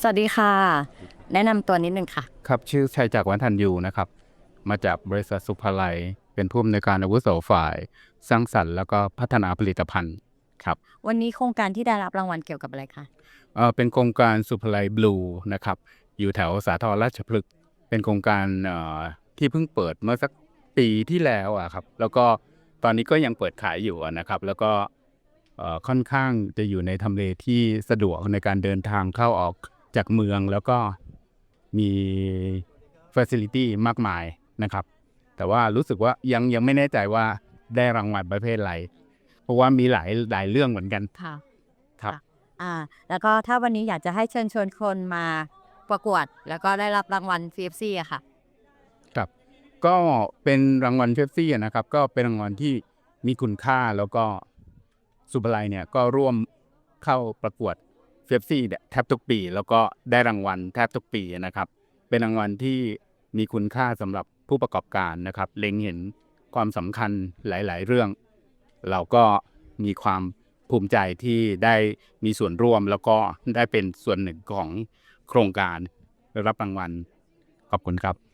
สวัสดีค่ะ แนะนำตัวนิดนึงค่ะ ครับชื่อชัยจักรวัฒนยูนะครับ มาจากบริษัทสุภาลัย เป็นผู้อำนวยการอาวุโสฝ่าย สร้างสรรค์แล้วก็พัฒนาผลิตภัณฑ์ครับวันนี้โครงการที่ได้รับรางวัลเกี่ยวกับอะไรคะเอ่อเป็นโครงการสุภาลัยบลูนะครับอยู่แถวสาทรราชพฤกษ์เป็นโครงการเอ่อที่เพิ่งเปิดเมื่อสักปีที่แล้วอะครับแล้วก็ตอนนี้ก็ยังเปิดขายอยู่อะนะครับ แล้วก็เอ่อค่อนข้างจะอยู่ในทำเลที่สะดวกในการเดินทางเข้าออก จากเมืองแล้วก็มี Facility มากมายนะครับ แต่ว่ารู้สึกว่ายังยังไม่แน่ใจว่าได้รางวัลประเภทอะไร เพราะว่ามีหลายหลายเรื่องเหมือนกัน ค่ะ ครับ อ่า แล้วก็ถ้าวันนี้อยากจะให้เชิญชวนคนมาประกวด แล้วก็ได้รับรางวัล CFC อะค่ะ ครับ ก็เป็นรางวัลเฟปซี่นะครับ ก็เป็นรางวัลที่มีคุณค่าแล้วก็สุภาลัยเนี่ยก็ร่วมเข้าประกวด เฟปซี่แทบทุกปี แล้วก็ได้รางวัลแทบทุกปีนะครับ เป็นรางวัลที่มีคุณค่าสำหรับผู้ประกอบการนะครับ เล็งเห็นความสำคัญหลาย ๆ เรื่อง เราก็มีความภูมิใจที่ได้มีส่วนร่วมแล้วก็ได้เป็นส่วนหนึ่งของโครงการได้รับรางวัลขอบคุณครับ